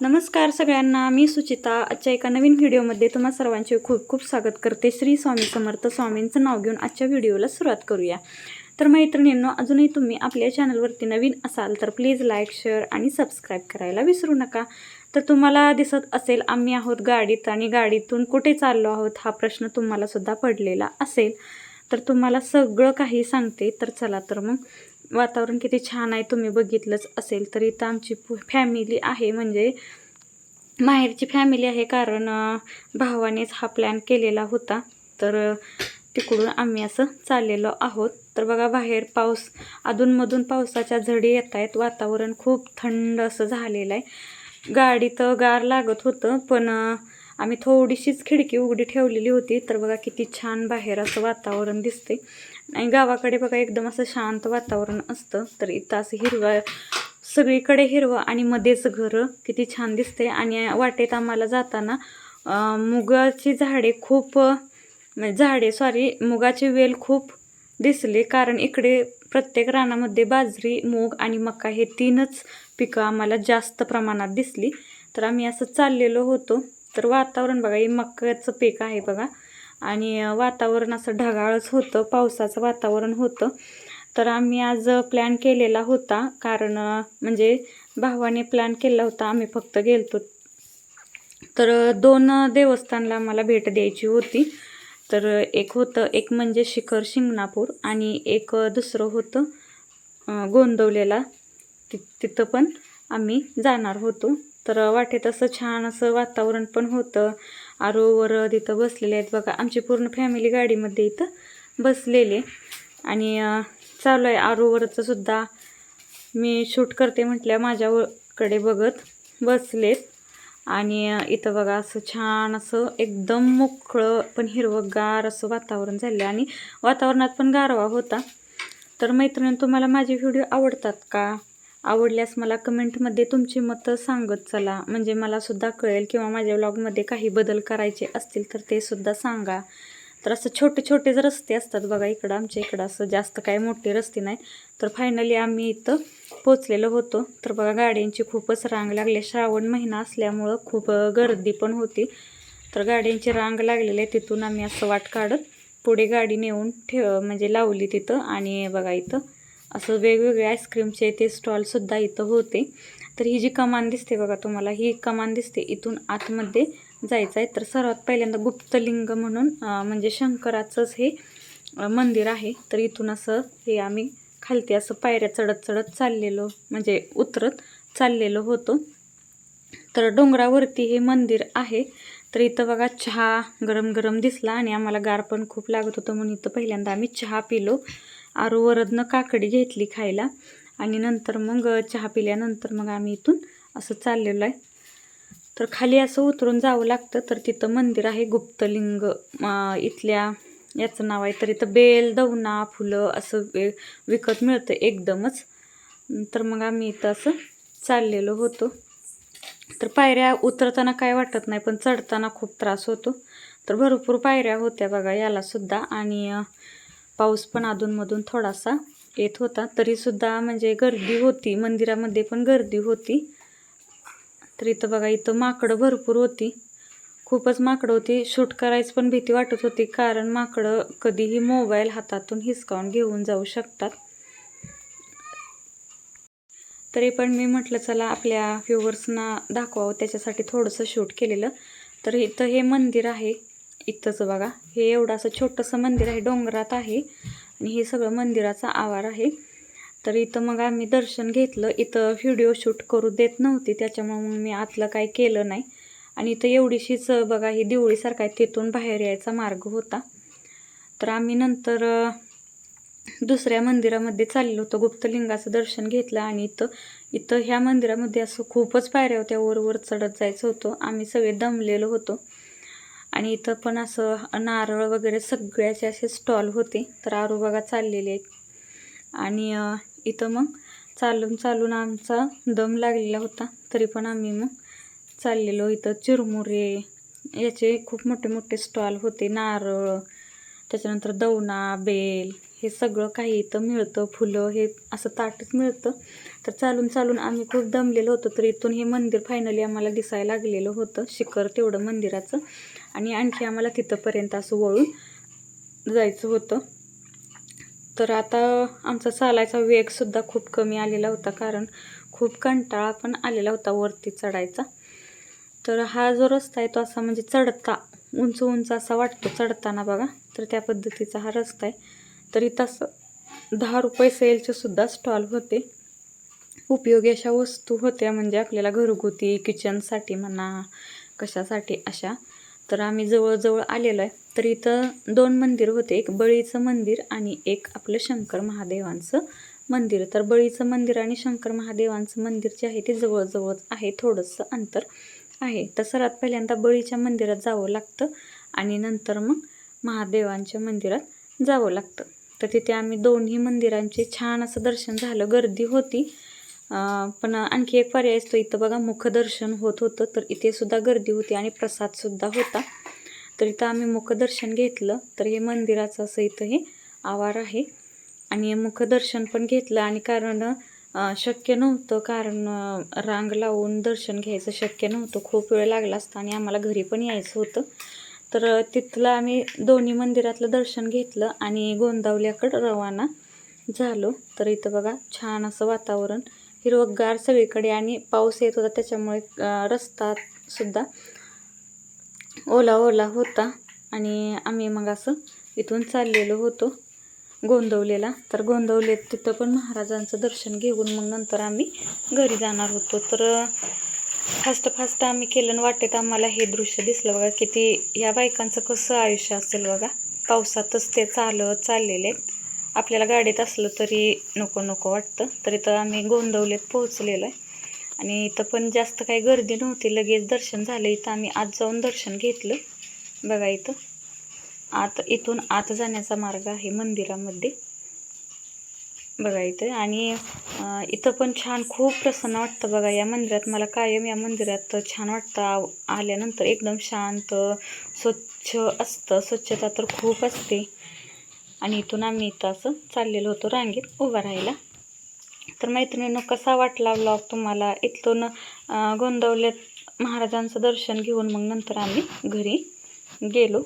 नमस्कार सगळ्यांना मी सुचिता. आजच्या एका नवीन व्हिडिओमध्ये तुम्हा सर्वांचे खूप खूप स्वागत करते. श्री स्वामी समर्थ स्वामींचं नाव घेऊन आजच्या व्हिडिओला सुरुवात करूया. तर मैत्रिणींनो अजूनही तुम्ही आपल्या चॅनलवरती नवीन असाल तर प्लीज लाईक शेअर आणि सबस्क्राईब करायला विसरू नका. तर तुम्हाला दिसत असेल आम्ही आहोत गाडीत आणि गाडीतून कुठे चाललो आहोत हा प्रश्न तुम्हाला सुद्धा पडलेला असेल. तर तुम्हाला सगळं काही सांगते. तर चला तर मग वातावरण किती छान आहे तुम्ही बघितलंच असेल. तर इथं आमची फॅमिली आहे. म्हणजे माहेरची फॅमिली आहे कारण भावानेच हा प्लॅन केलेला होता. तर तिकडून आम्ही असं चाललेलो आहोत. तर बघा बाहेर पाऊस अधूनमधून पावसाच्या झडी येत आहेत. वातावरण खूप थंड असं झालेलं आहे. गाडीत गार लागत होतं पण आम्ही थोडीशीच खिडकी उघडी ठेवलेली होती. तर बघा किती छान बाहेर असं वातावरण दिसते आणि गावाकडे बघा एकदम असं शांत वातावरण असतं. तर इथं असं हिरवं सगळीकडे हिरवं आणि मध्येच घरं. किती छान दिसते आणि वाटेत आम्हाला जाताना मुगाची झाडे खूप म्हणजे झाडे सॉरी मुगाची वेल खूप दिसली. कारण इकडे प्रत्येक रानामध्ये बाजरी मूग आणि मका हे तीनच पिकं आम्हाला जास्त प्रमाणात दिसली. तर आम्ही असं चाललेलो होतो. तर वातावरण बघा हे मक्याचं पीक आहे बघा. आणि वातावरण असं ढगाळच होतं पावसाचं वातावरण होतं. तर आम्ही आज प्लॅन केलेला होता. कारण म्हणजे भावाने प्लॅन केला होता. आम्ही फक्त गेलतो. तर दोन देवस्थानला आम्हाला भेट द्यायची होती. तर एक होतं एक म्हणजे शिखर शिंगणापूर आणि एक दुसरं होतं गोंदवलेला. ति तिथं पण आम्ही जाणार होतो. तर वाटेत असं छान असं वातावरण पण होतं. आरोवर तिथं बसलेले आहेत बघा. आमची पूर्ण फॅमिली गाडीमध्ये इथं बसलेले आणि चालू आहे. आरोवरचं सुद्धा मी शूट करते म्हटल्या माझ्याकडे बघत बसलेत. आणि इथं बघा असं छान असं एकदम मोकळं पण हिरवंगार असं वातावरण झालं. आणि वातावरणात पण गारवा होता. तर मैत्रिणी तुम्हाला माझे व्हिडिओ आवडतात का? आवडल्यास मला कमेंटमध्ये तुमची मतं सांगत चला. म्हणजे मला सुद्धा कळेल किंवा माझ्या व्लॉगमध्ये काही बदल करायचे असतील तर ते सुद्धा सांगा. तर असं छोटे छोटेच रस्ते असतात बघा इकडं आमच्या इकडं असं जास्त काही मोठे रस्ते नाही. तर फायनली आम्ही इथं पोचलेलो होतो. तर बघा गाड्यांची खूपच रांग लागली. श्रावण महिना असल्यामुळं खूप गर्दी पण होती. तर गाड्यांची रांग लागलेली आहे. तिथून आम्ही असं वाट काढत पुढे गाडी नेऊन ठेव म्हणजे लावली तिथं. आणि बघा इथं असं वेगवेगळे आईस्क्रीमचे ते स्टॉलसुद्धा इथं होते. तर ही जी कमान दिसते बघा तुम्हाला ही कमान दिसते इथून आतमध्ये जायचं आहे तर सर्वात पहिल्यांदा गुप्तलिंग म्हणून म्हणजे शंकराचंच हे मंदिर आहे. तर इथून असं हे आम्ही खालती असं पायऱ्या चढत चढत चाललेलो म्हणजे उतरत चाललेलो होतो. तर डोंगरावरती हे मंदिर आहे. तर इथं बघा चहा गरम गरम दिसला आणि आम्हाला गार पण खूप लागत होतं म्हणून इथं पहिल्यांदा आम्ही चहा पिलो. आरोवरदनं काकडी घेतली खायला. आणि नंतर मग चहा पिल्यानंतर मग आम्ही इथून असं चाललेलो आहे. तर खाली असं उतरून जावं लागतं तर तिथं मंदिर आहे गुप्तलिंग. इथल्या याचं नाव आहे तर इथं बेल दवना फुलं असं वे विकत मिळतं एकदमच. तर मग आम्ही इथं असं चाललेलो होतो. तर पायऱ्या उतरताना काय वाटत नाही पण चढताना खूप त्रास होतो. तर भरपूर पायऱ्या होत्या बघा याला सुद्धा. आणि पाऊस पण अधूनमधून थोडासा येत होता. तरीसुद्धा म्हणजे गर्दी होती. मंदिरामध्ये पण गर्दी होती. तर इथं बघा इथं माकडं भरपूर होती. खूपच माकडं होती. शूट करायचं पण भीती वाटत होती. कारण माकडं कधीही मोबाईल हातातून हिसकावून घेऊन जाऊ शकतात. तरी पण मी म्हटलं चला आपल्या व्ह्युवर्सना दाखवावं. त्याच्यासाठी थोडंसं शूट केलेलं. तर इथं हे मंदिर आहे. इथंच बघा. हे एवढं असं छोटंसं मंदिर आहे डोंगरात आहे. आणि हे सगळं मंदिराचा आवार आहे. तर इथं मग आम्ही दर्शन घेतलं. इथं व्हिडिओ शूट करू देत नव्हती त्याच्यामुळे मग मी आतलं काही केलं नाही. आणि इथं एवढीशीच बघा ही दिवळीसारखा आहे तिथून बाहेर यायचा मार्ग होता. तर आम्ही नंतर दुसऱ्या मंदिरामध्ये चाललो होतो. गुप्तलिंगाचं दर्शन घेतलं आणि इथं इथं ह्या मंदिरामध्ये असं खूपच पायऱ्या होत्या. वर वर चढत जायचं होतं. आम्ही सगळे दमलेलो होतो. आणि इथं पण असं नारळ वगैरे सगळ्याचे असे स्टॉल होते तर आरोबागा चाललेले आहेत. आणि इथं मग चालून चालून आमचा दम लागलेला होता तरी पण आम्ही मग चाललेलो इथं. चिरमुरे याचे खूप मोठे मोठे स्टॉल होते नारळ त्याच्यानंतर दवना बेल हे सगळं काही इथं मिळतं फुलं हे असं ताटच मिळतं. तर चालून चालून आम्ही खूप दमलेलो होतो तर इथून हे मंदिर फायनली आम्हाला दिसायला लागलेलं होतं शिखर तेवढं मंदिराचं. आणि आणखी आम्हाला तिथंपर्यंत असं वळून जायचं होतं. तर आता आमचा चालायचा वेगसुद्धा खूप कमी आलेला होता कारण खूप कंटाळा पण आलेला होता वरती चढायचा. तर हा जो रस्ता आहे तो असा म्हणजे चढता उंच उंच असा वाटतो चढताना बघा. तर त्या पद्धतीचा हा रस्ता आहे. तर इथं असं दहा रुपये सेलचे सुद्धा स्टॉल होते. उपयोगी अशा वस्तू होत्या म्हणजे आपल्याला घरगुती किचनसाठी म्हणा कशासाठी अशा. तर आम्ही जवळजवळ आलेलो आहे. तर इथं दोन मंदिर होते. एक बळीचं मंदिर आणि एक आपलं शंकर महादेवांचं मंदिर. तर बळीचं मंदिर आणि शंकर महादेवांचं मंदिर जे आहे ते जवळजवळच आहे थोडंसं अंतर आहे. तर सर्वात पहिल्यांदा बळीच्या मंदिरात जावं लागतं आणि नंतर मग महादेवांच्या मंदिरात जावं लागतं. तर तिथे आम्ही दोन्ही मंदिरांचे छान असं दर्शन झालं. गर्दी होती. पण आणखी एक पर्याय असतो. इथं बघा मुखदर्शन होत होतं तर इथे सुद्धा गर्दी होती आणि प्रसादसुद्धा होता. तर इथं आम्ही मुखदर्शन घेतलं. तर हे मंदिराचं असं इथं हे आवार आहे. आणि मुखदर्शन पण घेतलं आणि कारण शक्य नव्हतं. कारण रांग लावून दर्शन घ्यायचं शक्य नव्हतं. खूप वेळ लागला असता आणि आम्हाला घरी पण यायचं होतं. तर तिथलं आम्ही दोन्ही मंदिरातलं दर्शन घेतलं आणि गोंदावल्याकडं रवाना झालो. तर इथं बघा छान असं वातावरण हिरवगार सगळीकडे आणि पाऊस येत होता त्याच्यामुळे रस्ता सुद्धा ओला ओला होता आणि आम्ही मग असं इथून चाललेलो होतो गोंदवलेला. तर गोंदवलेत तिथं पण महाराजांचं दर्शन घेऊन मग नंतर आम्ही घरी जाणार होतो. तर फास्ट फास्ट आम्ही केलं आणि वाटेत आम्हाला हे दृश्य दिसलं बघा. किती या बायकांचं कसं आयुष्य असेल बघा. पावसातच ते चालत चाललेले आहेत. आपल्याला गाडीत असलं तरी नको नको वाटतं. तर इथं आम्ही गोंदवलेत पोहोचलेलो आहे. आणि इथं पण जास्त काही गर्दी नव्हती. लगेच दर्शन झालं. इथं आम्ही आत जाऊन दर्शन घेतलं. बघा इथं. आत इथून आत जाण्याचा मार्ग आहे मंदिरामध्ये. बघा इथं. आणि इथं पण छान खूप प्रसन्न वाटतं बघा या मंदिरात. मला कायम या मंदिरात छान वाटतं आल्यानंतर एकदम शांत स्वच्छ असतं. स्वच्छता तर खूप असते. आणि इथून आम्ही इथं असं चाललेलो होतो रांगेत उभा राहायला. तर मैत्रिणींनो कसा वाटला ब्लॉग तुम्हाला? इथून गोंदवल्यात महाराजांचं दर्शन घेऊन मग नंतर आम्ही घरी गेलो.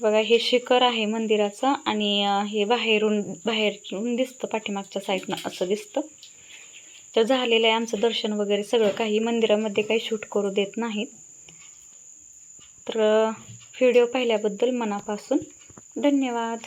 तर बघा हे शिखर आहे मंदिराचं आणि हे बाहेरून बाहेरून दिसतं पाठीमागच्या साईडनं असं दिसतं. तर झालेलं आहे आमचं दर्शन वगैरे सगळं. काही मंदिरामध्ये काही शूट करू देत नाहीत. तर व्हिडिओ पाहिल्याबद्दल मनापासून धन्यवाद.